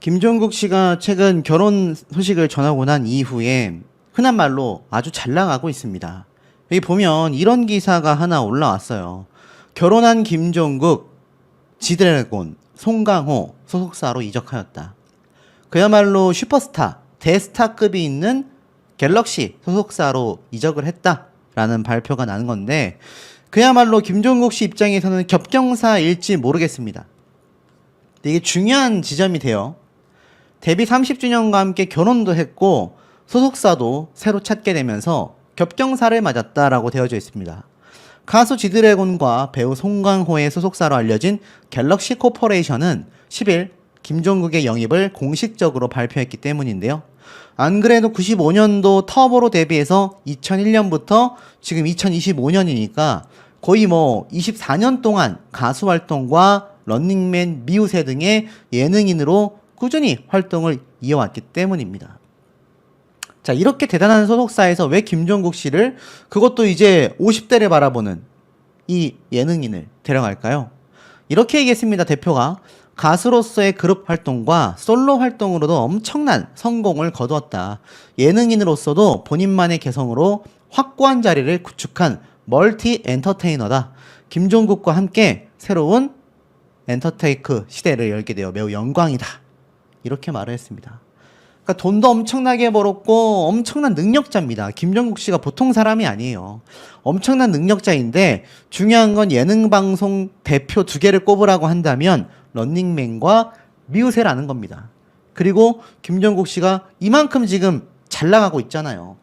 김종국 씨가 최근 결혼 소식을 전하고 난 이후에 흔한 말로 아주 잘 나가고 있습니다. 여기 보면 이런 기사가 하나 올라왔어요. 결혼한 김종국, 지드래곤, 송강호 소속사로 이적하였다. 그야말로 슈퍼스타, 대스타급이 있는 갤럭시 소속사로 이적을 했다라는 발표가 나는 건데 그야말로 김종국 씨 입장에서는 겹경사일지 모르겠습니다. 이게 중요한 지점이 돼요. 데뷔 30주년과 함께 결혼도 했고 소속사도 새로 찾게 되면서 겹경사를 맞았다라고 되어져 있습니다. 가수 지드래곤과 배우 송강호의 소속사로 알려진 갤럭시 코퍼레이션은 10일 김종국의 영입을 공식적으로 발표했기 때문인데요. 안 그래도 95년도 터보로 데뷔해서 2001년부터 지금 2025년이니까 거의 뭐 24년 동안 가수 활동과 런닝맨, 미우새 등의 예능인으로 꾸준히 활동을 이어왔기 때문입니다. 자, 이렇게 대단한 소속사에서 왜 김종국 씨를 그것도 이제 50대를 바라보는 이 예능인을 데려갈까요? 이렇게 얘기했습니다, 대표가. 가수로서의 그룹 활동과 솔로 활동으로도 엄청난 성공을 거두었다. 예능인으로서도 본인만의 개성으로 확고한 자리를 구축한 멀티 엔터테이너다. 김종국과 함께 새로운 엔터테이크 시대를 열게 되어 매우 영광이다. 이렇게 말을 했습니다. 그러니까 돈도 엄청나게 벌었고 엄청난 능력자입니다. 김정국 씨가 보통 사람이 아니에요. 엄청난 능력자인데 중요한 건 예능 방송 대표 두 개를 꼽으라고 한다면 런닝맨과 미우새라는 겁니다. 그리고 김정국 씨가 이만큼 지금 잘 나가고 있잖아요.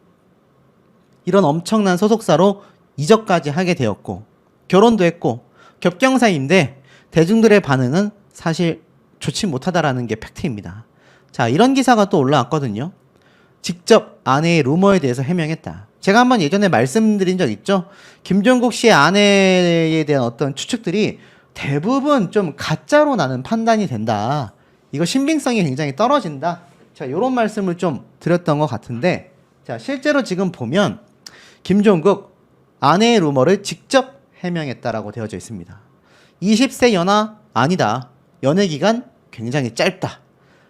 이런 엄청난 소속사로 이적까지 하게 되었고 결혼도 했고 겹경사인데 대중들의 반응은 사실 좋지 못하다라는 게 팩트입니다. 자, 이런 기사가 또 올라왔거든요. 직접 아내의 루머에 대해서 해명했다. 제가 한번 예전에 말씀드린 적 있죠? 김종국 씨의 아내에 대한 어떤 추측들이 대부분 좀 가짜로 나는 판단이 된다. 이거 신빙성이 굉장히 떨어진다. 자, 이런 말씀을 좀 드렸던 것 같은데, 자, 실제로 지금 보면 김종국 아내의 루머를 직접 해명했다라고 되어져 있습니다. 20세 연하 아니다. 연애 기간 굉장히 짧다.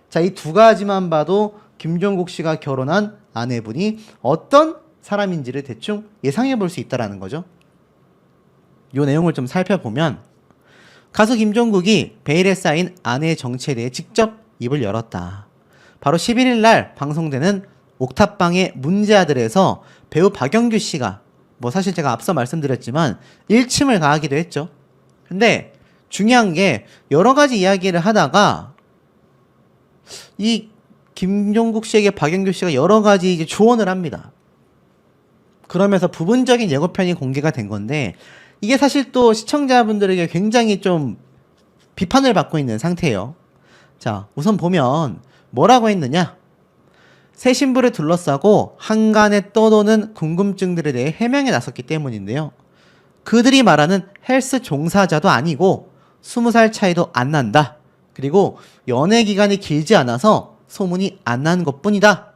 자, 이 두 가지만 봐도 김종국 씨가 결혼한 아내분이 어떤 사람인지를 대충 예상해 볼 수 있다라는 거죠. 요 내용을 좀 살펴보면 가수 김종국이 베일에 쌓인 아내의 정체에 대해 직접 입을 열었다. 바로 11일 날 방송되는 옥탑방의 문제아들에서 배우 박영규 씨가 뭐 사실 제가 앞서 말씀드렸지만 일침을 가하기도 했죠. 근데 중요한 게 여러 가지 이야기를 하다가 이 김종국 씨에게 박영규 씨가 여러 가지 이제 조언을 합니다. 그러면서 부분적인 예고편이 공개가 된 건데 이게 사실 또 시청자분들에게 굉장히 좀 비판을 받고 있는 상태예요. 자, 우선 보면 뭐라고 했느냐? 새 신부를 둘러싸고 한간에 떠도는 궁금증들에 대해 해명에 나섰기 때문인데요. 그들이 말하는 헬스 종사자도 아니고 20살 차이도 안 난다. 그리고 연애 기간이 길지 않아서 소문이 안 난 것뿐이다.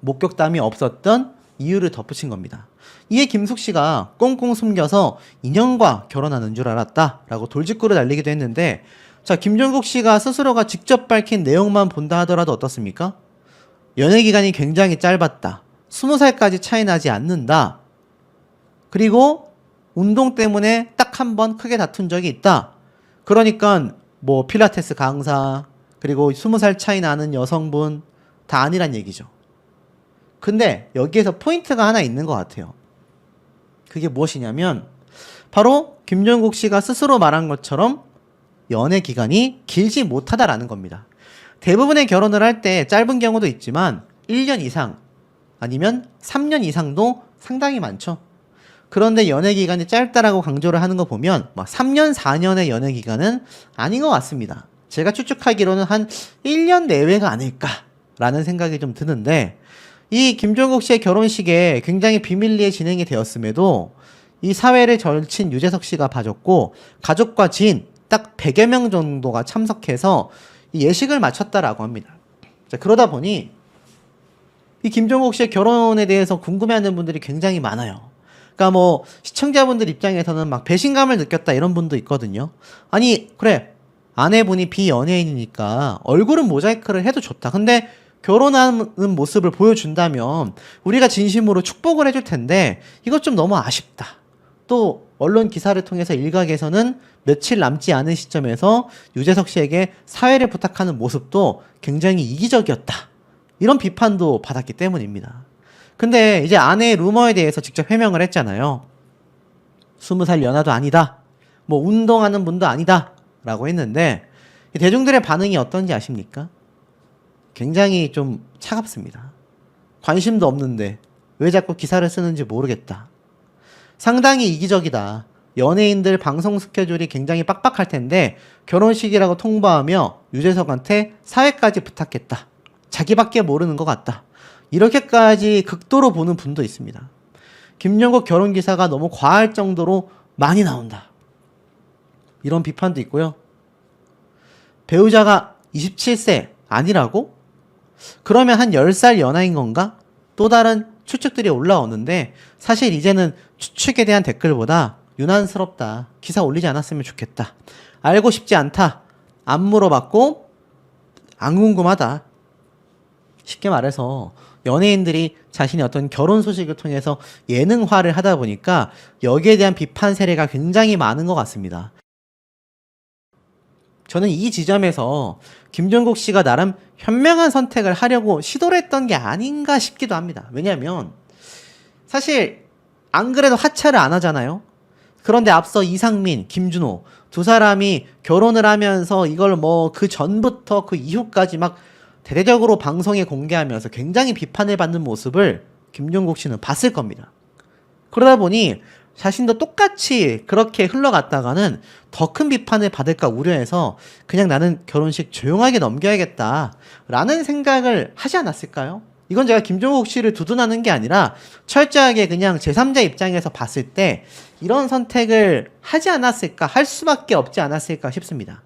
목격담이 없었던 이유를 덧붙인 겁니다. 이에 김숙 씨가 꽁꽁 숨겨서 인연과 결혼하는 줄 알았다 라고 돌직구를 날리기도 했는데 자 김종국 씨가 스스로가 직접 밝힌 내용만 본다 하더라도 어떻습니까? 연애 기간이 굉장히 짧았다. 20살까지 차이 나지 않는다. 그리고 운동 때문에 딱 한 번 크게 다툰 적이 있다. 그러니까 뭐 필라테스 강사 그리고 20살 차이 나는 여성분 다 아니란 얘기죠. 근데 여기에서 포인트가 하나 있는 것 같아요. 그게 무엇이냐면 바로 김종국 씨가 스스로 말한 것처럼 연애 기간이 길지 못하다라는 겁니다. 대부분의 결혼을 할 때 짧은 경우도 있지만 1년 이상 아니면 3년 이상도 상당히 많죠. 그런데 연애 기간이 짧다라고 강조를 하는 거 보면 막 3년, 4년의 연애 기간은 아닌 것 같습니다. 제가 추측하기로는 한 1년 내외가 아닐까라는 생각이 좀 드는데 이 김종국 씨의 결혼식에 굉장히 비밀리에 진행이 되었음에도 이 사회를 절친 유재석 씨가 봐줬고 가족과 지인 딱 100여 명 정도가 참석해서 이 예식을 마쳤다라고 합니다. 자, 그러다 보니 이 김종국 씨의 결혼에 대해서 궁금해하는 분들이 굉장히 많아요. 그러니까 뭐 시청자분들 입장에서는 막 배신감을 느꼈다 이런 분도 있거든요. 아니 그래 아내분이 비연예인이니까 얼굴은 모자이크를 해도 좋다. 근데 결혼하는 모습을 보여준다면 우리가 진심으로 축복을 해줄 텐데 이것 좀 너무 아쉽다. 또 언론 기사를 통해서 일각에서는 며칠 남지 않은 시점에서 유재석 씨에게 사회를 부탁하는 모습도 굉장히 이기적이었다. 이런 비판도 받았기 때문입니다. 근데 이제 아내의 루머에 대해서 직접 해명을 했잖아요. 스무 살 연하도 아니다. 뭐 운동하는 분도 아니다. 라고 했는데 대중들의 반응이 어떤지 아십니까? 굉장히 좀 차갑습니다. 관심도 없는데 왜 자꾸 기사를 쓰는지 모르겠다. 상당히 이기적이다. 연예인들 방송 스케줄이 굉장히 빡빡할 텐데 결혼식이라고 통보하며 유재석한테 사회까지 부탁했다. 자기밖에 모르는 것 같다. 이렇게까지 극도로 보는 분도 있습니다. 김영국 결혼 기사가 너무 과할 정도로 많이 나온다. 이런 비판도 있고요. 배우자가 27세 아니라고? 그러면 한 10살 연하인 건가? 또 다른 추측들이 올라오는데 사실 이제는 추측에 대한 댓글보다 유난스럽다. 기사 올리지 않았으면 좋겠다. 알고 싶지 않다. 안 물어봤고 안 궁금하다. 쉽게 말해서 연예인들이 자신의 어떤 결혼 소식을 통해서 예능화를 하다 보니까 여기에 대한 비판 세례가 굉장히 많은 것 같습니다. 저는 이 지점에서 김종국 씨가 나름 현명한 선택을 하려고 시도를 했던 게 아닌가 싶기도 합니다. 왜냐하면 사실 안 그래도 하차를 안 하잖아요. 그런데 앞서 이상민, 김준호 두 사람이 결혼을 하면서 이걸 뭐 그 전부터 그 이후까지 막 대대적으로 방송에 공개하면서 굉장히 비판을 받는 모습을 김종국 씨는 봤을 겁니다. 그러다 보니 자신도 똑같이 그렇게 흘러갔다가는 더 큰 비판을 받을까 우려해서 그냥 나는 결혼식 조용하게 넘겨야겠다 라는 생각을 하지 않았을까요? 이건 제가 김종국 씨를 두둔하는 게 아니라 철저하게 그냥 제3자 입장에서 봤을 때 이런 선택을 하지 않았을까 할 수밖에 없지 않았을까 싶습니다.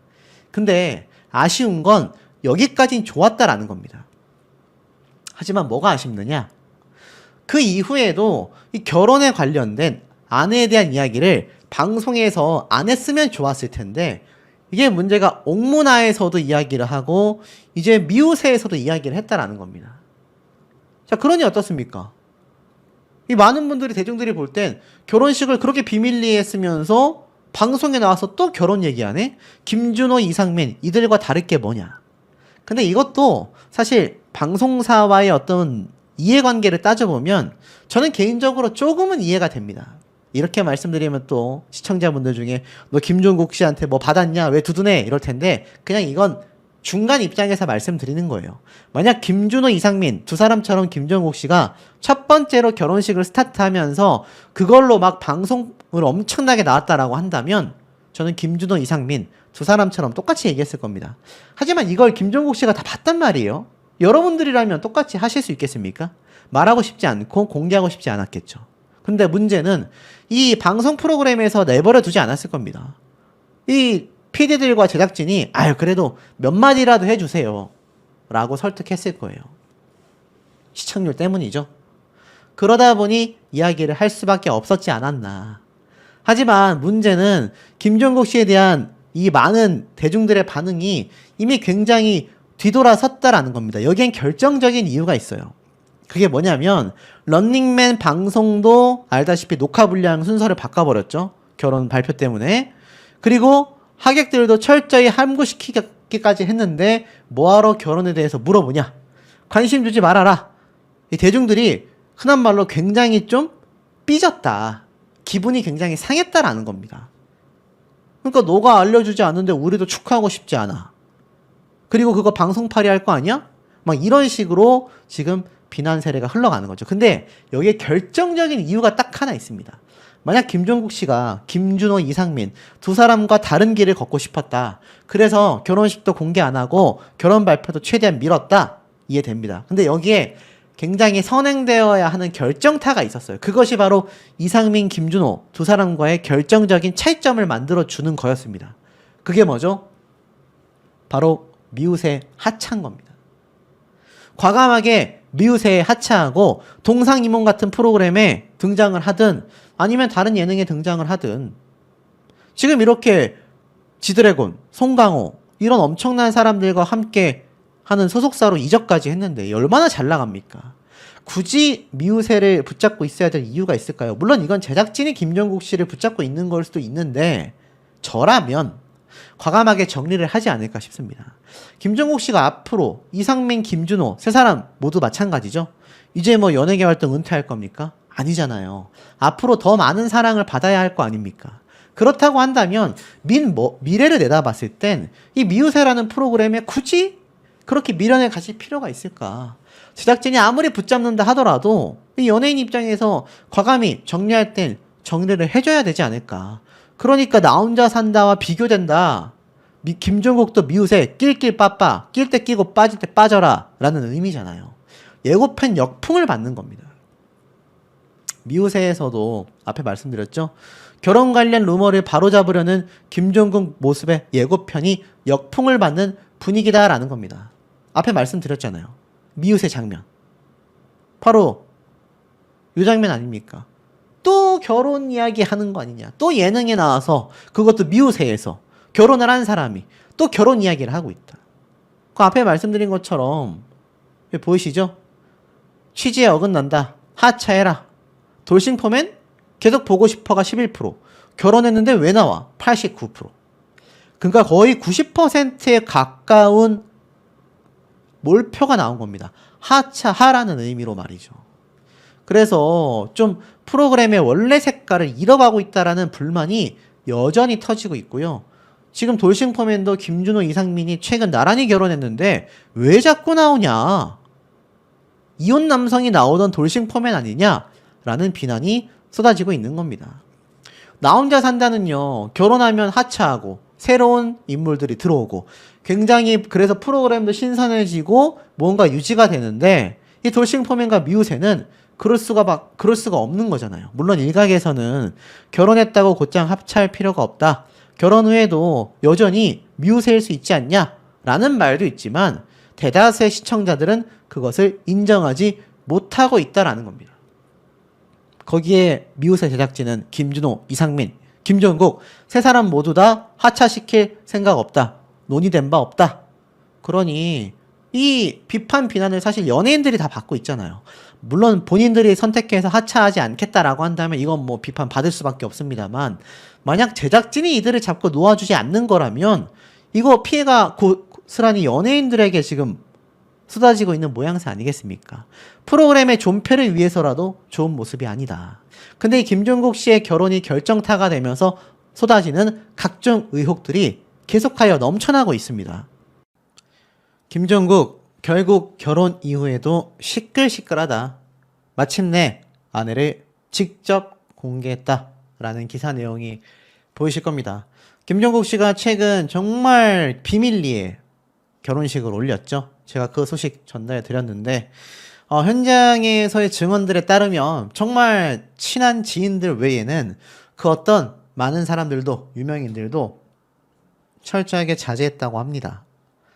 근데 아쉬운 건 여기까진 좋았다라는 겁니다. 하지만 뭐가 아쉽느냐? 그 이후에도 이 결혼에 관련된 아내에 대한 이야기를 방송에서 안 했으면 좋았을 텐데 이게 문제가 옥문화에서도 이야기를 하고 이제 미우새에서도 이야기를 했다라는 겁니다. 자, 그러니 어떻습니까? 이 많은 분들이 대중들이 볼 땐 결혼식을 그렇게 비밀리에 했으면서 방송에 나와서 또 결혼 얘기하네? 김준호, 이상민 이들과 다를 게 뭐냐? 근데 이것도 사실 방송사와의 어떤 이해관계를 따져보면 저는 개인적으로 조금은 이해가 됩니다. 이렇게 말씀드리면 또 시청자분들 중에 너 김종국 씨한테 뭐 받았냐 왜 두둔해 이럴 텐데 그냥 이건 중간 입장에서 말씀드리는 거예요. 만약 김준호, 이상민 두 사람처럼 김종국 씨가 첫 번째로 결혼식을 스타트하면서 그걸로 막 방송을 엄청나게 나왔다라고 한다면 저는 김준호, 이상민 두 사람처럼 똑같이 얘기했을 겁니다. 하지만 이걸 김종국 씨가 다 봤단 말이에요. 여러분들이라면 똑같이 하실 수 있겠습니까? 말하고 싶지 않고 공개하고 싶지 않았겠죠. 근데 문제는 이 방송 프로그램에서 내버려 두지 않았을 겁니다. 이 PD들과 제작진이 아유 그래도 몇 마디라도 해주세요 라고 설득했을 거예요. 시청률 때문이죠. 그러다 보니 이야기를 할 수밖에 없었지 않았나. 하지만 문제는 김종국 씨에 대한 이 많은 대중들의 반응이 이미 굉장히 뒤돌아섰다라는 겁니다. 여기엔 결정적인 이유가 있어요. 그게 뭐냐면 런닝맨 방송도 알다시피 녹화 분량 순서를 바꿔버렸죠. 결혼 발표 때문에. 그리고 하객들도 철저히 함구시키기까지 했는데 뭐하러 결혼에 대해서 물어보냐. 관심 주지 말아라. 이 대중들이 흔한 말로 굉장히 좀 삐졌다. 기분이 굉장히 상했다라는 겁니다. 그러니까 너가 알려주지 않는데 우리도 축하하고 싶지 않아. 그리고 그거 방송팔이 할 거 아니야? 막 이런 식으로 지금 비난 세례가 흘러가는 거죠. 근데 여기에 결정적인 이유가 딱 하나 있습니다. 만약 김종국 씨가 김준호, 이상민 두 사람과 다른 길을 걷고 싶었다. 그래서 결혼식도 공개 안 하고 결혼 발표도 최대한 미뤘다. 이해됩니다. 근데 여기에 굉장히 선행되어야 하는 결정타가 있었어요. 그것이 바로 이상민, 김준호 두 사람과의 결정적인 차이점을 만들어 주는 거였습니다. 그게 뭐죠? 바로 미우새 하차인 겁니다. 과감하게 미우새에 하차하고 동상이몽 같은 프로그램에 등장을 하든 아니면 다른 예능에 등장을 하든 지금 이렇게 지드래곤, 송강호 이런 엄청난 사람들과 함께 하는 소속사로 이적까지 했는데 얼마나 잘 나갑니까? 굳이 미우새를 붙잡고 있어야 될 이유가 있을까요? 물론 이건 제작진이 김정국 씨를 붙잡고 있는 걸 수도 있는데 저라면 과감하게 정리를 하지 않을까 싶습니다. 김정국 씨가 앞으로 이상민, 김준호 세 사람 모두 마찬가지죠. 이제 뭐 연예계 활동 은퇴할 겁니까? 아니잖아요. 앞으로 더 많은 사랑을 받아야 할 거 아닙니까? 그렇다고 한다면 민 뭐, 미래를 내다봤을 땐 이 미우새라는 프로그램에 굳이 그렇게 미련을 가질 필요가 있을까? 제작진이 아무리 붙잡는다 하더라도 이 연예인 입장에서 과감히 정리할 땐 정리를 해줘야 되지 않을까? 그러니까 나 혼자 산다와 비교된다. 미- 김종국도 미우새 낄낄 빠빠 낄 때 끼고 빠질 때 빠져라 라는 의미잖아요. 예고편 역풍을 받는 겁니다. 미우새에서도 앞에 말씀드렸죠. 결혼 관련 루머를 바로잡으려는 김종국 모습의 예고편이 역풍을 받는 분위기다라는 겁니다. 앞에 말씀드렸잖아요. 미우새 장면. 바로 이 장면 아닙니까? 또 결혼 이야기 하는 거 아니냐. 또 예능에 나와서 그것도 미우새에서 결혼을 한 사람이 또 결혼 이야기를 하고 있다. 그 앞에 말씀드린 것처럼 보이시죠? 취지에 어긋난다. 하차해라. 돌싱포맨 계속 보고 싶어가 11%. 결혼했는데 왜 나와? 89%. 그러니까 거의 90%에 가까운 몰표가 나온 겁니다. 하차하라는 의미로 말이죠. 그래서 좀 프로그램의 원래 색깔을 잃어가고 있다라는 불만이 여전히 터지고 있고요. 지금 돌싱포맨도 김준호, 이상민이 최근 나란히 결혼했는데 왜 자꾸 나오냐? 이혼 남성이 나오던 돌싱 포맨 아니냐라는 비난이 쏟아지고 있는 겁니다. 나 혼자 산다는요, 결혼하면 하차하고, 새로운 인물들이 들어오고, 굉장히 그래서 프로그램도 신선해지고, 뭔가 유지가 되는데, 이 돌싱 포맨과 미우새는 그럴 수가 막, 그럴 수가 없는 거잖아요. 물론 일각에서는 결혼했다고 곧장 합차할 필요가 없다. 결혼 후에도 여전히 미우새일 수 있지 않냐? 라는 말도 있지만, 대다수의 시청자들은 그것을 인정하지 못하고 있다라는 겁니다. 거기에 미우새 제작진은 김준호, 이상민, 김종국 세 사람 모두 다 하차시킬 생각 없다. 논의된 바 없다. 그러니 이 비판 비난을 사실 연예인들이 다 받고 있잖아요. 물론 본인들이 선택해서 하차하지 않겠다라고 한다면 이건 뭐 비판 받을 수밖에 없습니다만 만약 제작진이 이들을 잡고 놓아주지 않는 거라면 이거 피해가 고스란히 연예인들에게 지금 쏟아지고 있는 모양새 아니겠습니까? 프로그램의 존폐를 위해서라도 좋은 모습이 아니다. 근데 이 김종국 씨의 결혼이 결정타가 되면서 쏟아지는 각종 의혹들이 계속하여 넘쳐나고 있습니다. 김종국 결국 결혼 이후에도 시끌시끌하다. 마침내 아내를 직접 공개했다 라는 기사 내용이 보이실 겁니다. 김종국 씨가 최근 정말 비밀리에 결혼식을 올렸죠. 제가 그 소식 전달해 드렸는데 어, 현장에서의 증언들에 따르면 정말 친한 지인들 외에는 그 어떤 많은 사람들도 유명인들도 철저하게 자제했다고 합니다.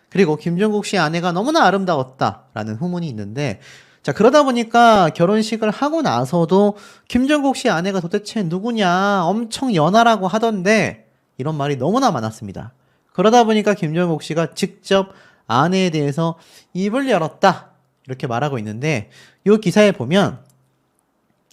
그리고 김종국 씨 아내가 너무나 아름다웠다라는 후문이 있는데 자 그러다 보니까 결혼식을 하고 나서도 김종국 씨 아내가 도대체 누구냐 엄청 연하라고 하던데 이런 말이 너무나 많았습니다. 그러다 보니까 김종국 씨가 직접 아내에 대해서 입을 열었다 이렇게 말하고 있는데 이 기사에 보면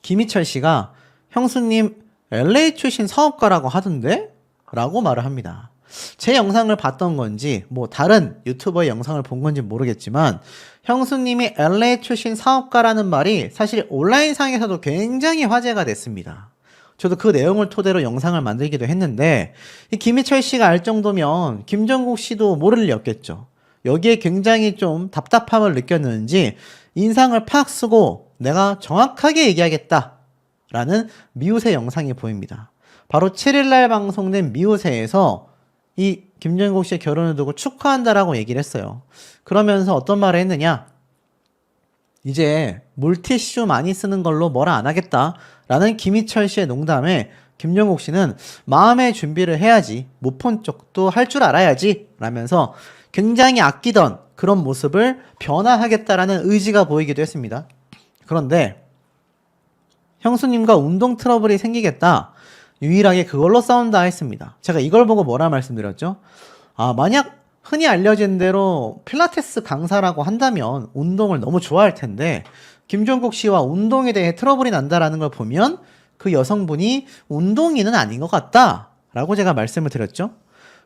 김희철 씨가 형수님 LA 출신 사업가라고 하던데? 라고 말을 합니다. 제 영상을 봤던 건지 뭐 다른 유튜버의 영상을 본 건지 모르겠지만 형수님이 LA 출신 사업가라는 말이 사실 온라인상에서도 굉장히 화제가 됐습니다. 저도 그 내용을 토대로 영상을 만들기도 했는데 이 김희철 씨가 알 정도면 김정국 씨도 모를 리 없겠죠. 여기에 굉장히 좀 답답함을 느꼈는지 인상을 팍 쓰고 내가 정확하게 얘기하겠다 라는 미우새 영상이 보입니다. 바로 7일날 방송된 미우새에서 이 김정국 씨의 결혼을 두고 축하한다라고 얘기를 했어요. 그러면서 어떤 말을 했느냐? 이제 물티슈 많이 쓰는 걸로 뭐라 안 하겠다. 라는 김희철 씨의 농담에 김정국 씨는 마음의 준비를 해야지. 못 본 쪽도 할 줄 알아야지. 라면서 굉장히 아끼던 그런 모습을 변화하겠다라는 의지가 보이기도 했습니다. 그런데 형수님과 운동 트러블이 생기겠다. 유일하게 그걸로 싸운다 했습니다. 제가 이걸 보고 뭐라 말씀드렸죠? 아, 만약 흔히 알려진 대로 필라테스 강사라고 한다면 운동을 너무 좋아할 텐데 김종국 씨와 운동에 대해 트러블이 난다라는 걸 보면 그 여성분이 운동인은 아닌 것 같다 라고 제가 말씀을 드렸죠.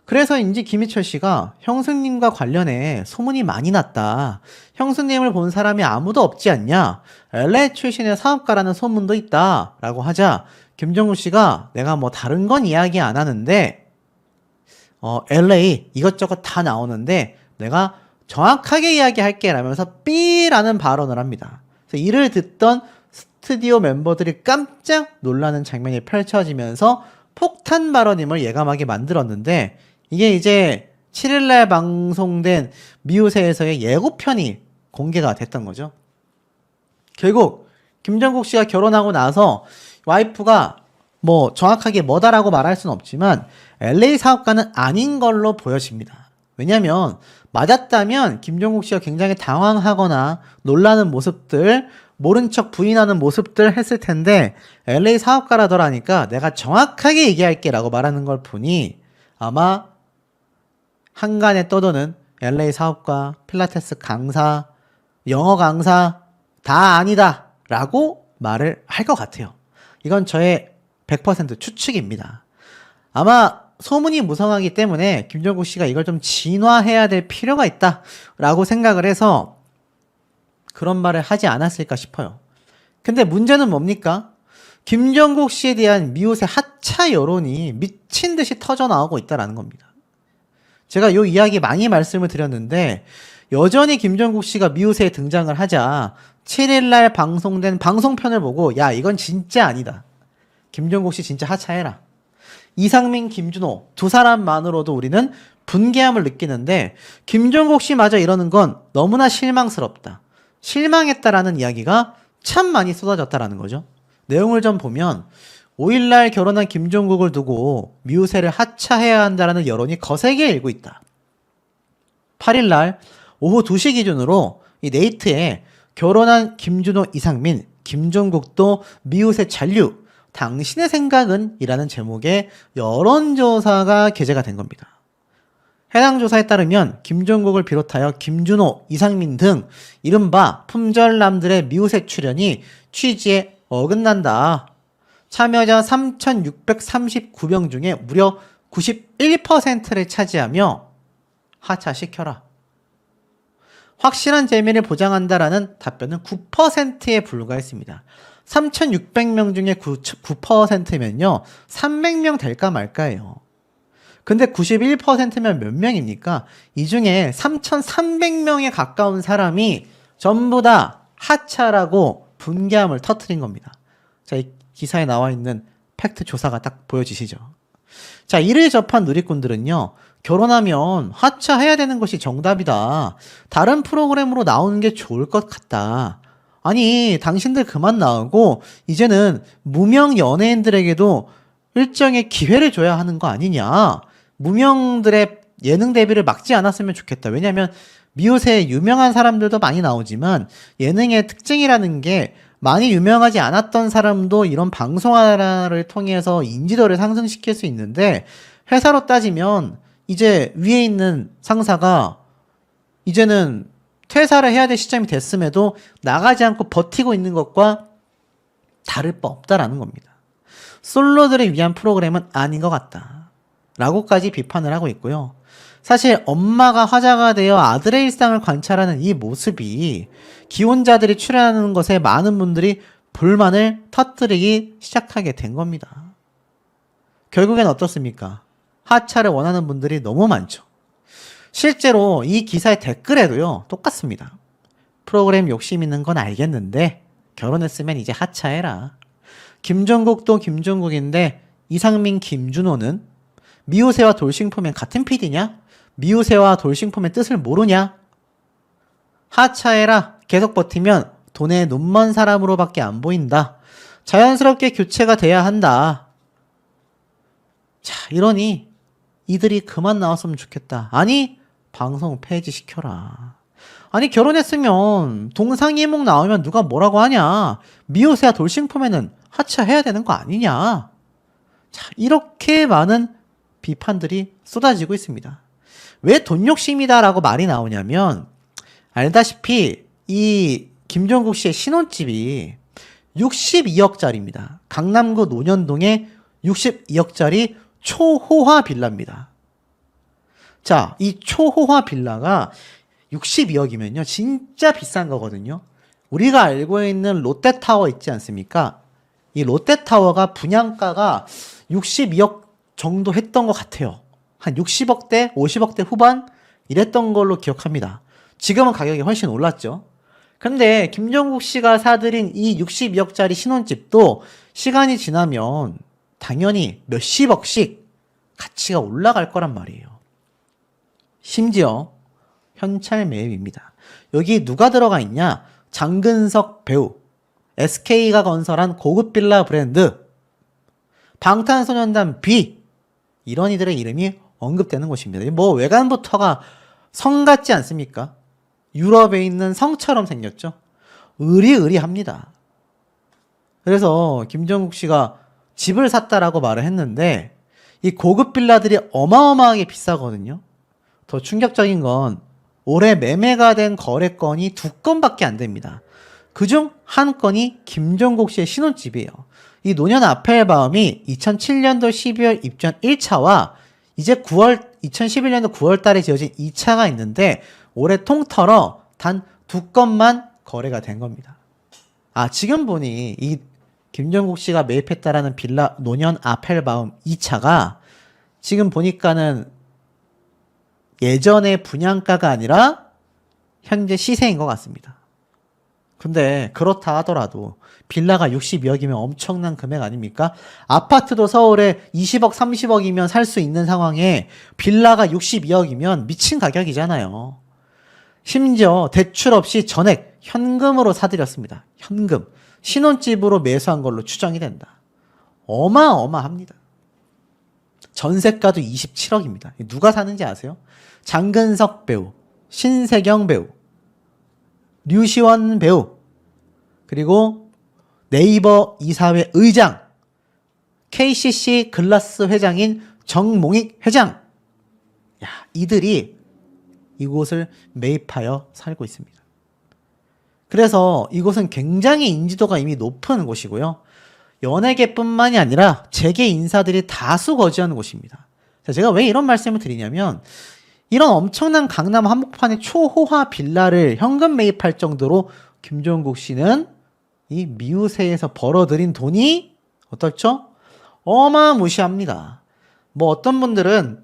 그래서인지 김희철 씨가 형수님과 관련해 소문이 많이 났다. 형수님을 본 사람이 아무도 없지 않냐? LA 출신의 사업가라는 소문도 있다. 라고 하자 김정우 씨가 내가 뭐 다른 건 이야기 안 하는데 어, LA 이것저것 다 나오는데 내가 정확하게 이야기할게 라면서 삐라는 발언을 합니다. 그래서 이를 듣던 스튜디오 멤버들이 깜짝 놀라는 장면이 펼쳐지면서 폭탄 발언임을 예감하게 만들었는데 이게 이제 7일날 방송된 미우새에서의 예고편이 공개가 됐던 거죠. 결국 김정국 씨가 결혼하고 나서 와이프가 뭐 정확하게 뭐다라고 말할 수는 없지만 LA 사업가는 아닌 걸로 보여집니다. 왜냐면 맞았다면 김종국 씨가 굉장히 당황하거나 놀라는 모습들, 모른 척 부인하는 모습들 했을 텐데 LA 사업가라더라니까 내가 정확하게 얘기할게 라고 말하는 걸 보니 아마 한간에 떠도는 LA 사업가, 필라테스 강사, 영어 강사 다 아니다 라고 말을 할 것 같아요. 이건 저의 100% 추측입니다. 아마 소문이 무성하기 때문에 김종국 씨가 이걸 좀 진화해야 될 필요가 있다라고 생각을 해서 그런 말을 하지 않았을까 싶어요. 근데 문제는 뭡니까? 김정국 씨에 대한 미웃의 하차 여론이 미친 듯이 터져 나오고 있다라는 겁니다. 제가 요 이야기 많이 말씀을 드렸는데 여전히 김정국 씨가 미웃에 등장을 하자 7일날 방송된 방송편을 보고 야 이건 진짜 아니다. 김정국 씨 진짜 하차해라. 이상민, 김준호 두 사람만으로도 우리는 분개함을 느끼는데 김종국 씨마저 이러는 건 너무나 실망스럽다. 실망했다라는 이야기가 참 많이 쏟아졌다라는 거죠. 내용을 좀 보면 5일날 결혼한 김종국을 두고 미우새를 하차해야 한다라는 여론이 거세게 일고 있다. 8일날 오후 2시 기준으로 이 네이트에 결혼한 김준호, 이상민, 김종국도 미우새 잔류, 당신의 생각은? 이라는 제목의 여론조사가 게재가 된 겁니다. 해당 조사에 따르면 김종국을 비롯하여 김준호, 이상민 등 이른바 품절남들의 미우새 출연이 취지에 어긋난다. 참여자 3,639명 중에 무려 91%를 차지하며 하차시켜라. 확실한 재미를 보장한다라는 답변은 9%에 불과했습니다. 3,600명 중에 9, 9%면요, 300명 될까 말까예요. 근데 91%면 몇 명입니까? 이 중에 3,300명에 가까운 사람이 전부 다 하차라고 분개함을 터트린 겁니다. 자, 이 기사에 나와 있는 팩트 조사가 딱 보여지시죠? 자, 이를 접한 누리꾼들은요, 결혼하면 하차해야 되는 것이 정답이다. 다른 프로그램으로 나오는 게 좋을 것 같다. 아니, 당신들 그만 나오고, 이제는 무명 연예인들에게도 일정의 기회를 줘야 하는 거 아니냐. 무명들의 예능 데뷔를 막지 않았으면 좋겠다. 왜냐면, 미옷에 유명한 사람들도 많이 나오지만, 예능의 특징이라는 게 많이 유명하지 않았던 사람도 이런 방송 하나를 통해서 인지도를 상승시킬 수 있는데, 회사로 따지면, 이제 위에 있는 상사가 이제는 퇴사를 해야 될 시점이 됐음에도 나가지 않고 버티고 있는 것과 다를 바 없다라는 겁니다. 솔로들을 위한 프로그램은 아닌 것 같다. 라고까지 비판을 하고 있고요. 사실 엄마가 화자가 되어 아들의 일상을 관찰하는 이 모습이 기혼자들이 출연하는 것에 많은 분들이 불만을 터뜨리기 시작하게 된 겁니다. 결국엔 어떻습니까? 하차를 원하는 분들이 너무 많죠. 실제로 이 기사의 댓글에도요, 똑같습니다. 프로그램 욕심 있는 건 알겠는데, 결혼했으면 이제 하차해라. 김종국도 김종국인데, 이상민, 김준호는 미우새와 돌싱포맨 같은 PD냐? 미우새와 돌싱포맨 뜻을 모르냐? 하차해라. 계속 버티면 돈에 눈먼 사람으로밖에 안 보인다. 자연스럽게 교체가 돼야 한다. 자, 이러니 이들이 그만 나왔으면 좋겠다. 아니, 방송 폐지시켜라. 아니, 결혼했으면 동상이목 나오면 누가 뭐라고 하냐. 미호세와 돌싱폼에는 하차해야 되는 거 아니냐. 자, 이렇게 많은 비판들이 쏟아지고 있습니다. 왜 돈 욕심이다라고 말이 나오냐면 알다시피 이 김종국 씨의 신혼집이 62억짜리입니다. 강남구 논현동에 62억짜리 초호화 빌라입니다. 자, 이 초호화 빌라가 62억이면요. 진짜 비싼 거거든요. 우리가 알고 있는 롯데타워 있지 않습니까? 이 롯데타워가 분양가가 62억 정도 했던 것 같아요. 한 60억대, 50억대 후반 이랬던 걸로 기억합니다. 지금은 가격이 훨씬 올랐죠. 근데 김종국 씨가 사들인 이 62억짜리 신혼집도 시간이 지나면 당연히 몇십억씩 가치가 올라갈 거란 말이에요. 심지어 현찰 매입입니다. 여기 누가 들어가 있냐? 장근석 배우, SK가 건설한 고급 빌라 브랜드, 방탄소년단 B 이런 이들의 이름이 언급되는 곳입니다. 뭐 외관부터가 성 같지 않습니까? 유럽에 있는 성처럼 생겼죠. 의리의리합니다. 그래서 김정국 씨가 집을 샀다라고 말을 했는데 이 고급 빌라들이 어마어마하게 비싸거든요. 더 충격적인 건 올해 매매가 된 거래 건이 두 건밖에 안 됩니다. 그중 한 건이 김종국 씨의 신혼집이에요. 이 노년 아펠바움이 2007년도 12월 입주한 1차와 이제 9월 2011년도 9월 달에 지어진 2차가 있는데 올해 통틀어 단 두 건만 거래가 된 겁니다. 아, 지금 보니 이 김종국 씨가 매입했다라는 빌라 노년 아펠바움 2차가 지금 보니까는 예전의 분양가가 아니라 현재 시세인 것 같습니다. 근데 그렇다 하더라도 빌라가 62억이면 엄청난 금액 아닙니까? 아파트도 서울에 20억, 30억이면 살 수 있는 상황에 빌라가 62억이면 미친 가격이잖아요. 심지어 대출 없이 전액 현금으로 사들였습니다. 현금. 신혼집으로 매수한 걸로 추정이 된다. 어마어마합니다. 전세가도 27억입니다. 누가 사는지 아세요? 장근석 배우, 신세경 배우, 류시원 배우, 그리고 네이버 이사회 의장, KCC 글라스 회장인 정몽익 회장. 야, 이들이 이곳을 매입하여 살고 있습니다. 그래서 이곳은 굉장히 인지도가 이미 높은 곳이고요. 연예계뿐만이 아니라 재계 인사들이 다수 거주하는 곳입니다. 자, 제가 왜 이런 말씀을 드리냐면 이런 엄청난 강남 한복판의 초호화 빌라를 현금 매입할 정도로 김종국 씨는 이 미우새에서 벌어들인 돈이 어떻죠? 어마무시합니다. 뭐 어떤 분들은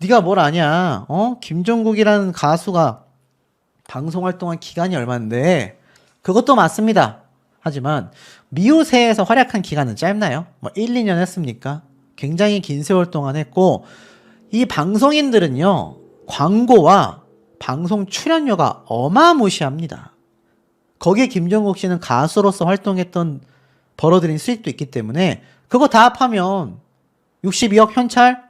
네가 뭘 아냐? 어? 김종국이라는 가수가 방송 활동한 기간이 얼마인데 그것도 맞습니다. 하지만 미우새에서 활약한 기간은 짧나요? 뭐 1, 2년 했습니까? 굉장히 긴 세월 동안 했고 이 방송인들은요. 광고와 방송 출연료가 어마무시합니다. 거기에 김종국 씨는 가수로서 활동했던 벌어들인 수익도 있기 때문에 그거 다 합하면 62억 현찰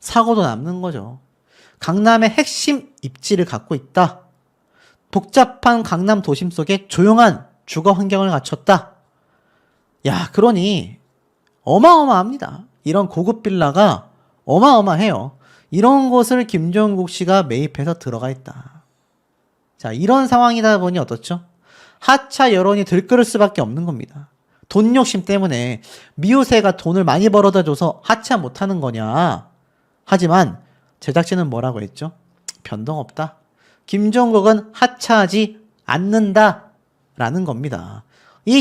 사고도 남는 거죠. 강남의 핵심 입지를 갖고 있다. 복잡한 강남 도심 속에 조용한 주거 환경을 갖췄다. 야, 그러니 어마어마합니다. 이런 고급 빌라가 어마어마해요. 이런 곳을 김종국 씨가 매입해서 들어가 있다. 자, 이런 상황이다 보니 어떻죠? 하차 여론이 들끓을 수밖에 없는 겁니다. 돈 욕심 때문에 미우새가 돈을 많이 벌어다 줘서 하차 못 하는 거냐. 하지만 제작진은 뭐라고 했죠? 변동 없다. 김종국은 하차하지 않는다. 라는 겁니다.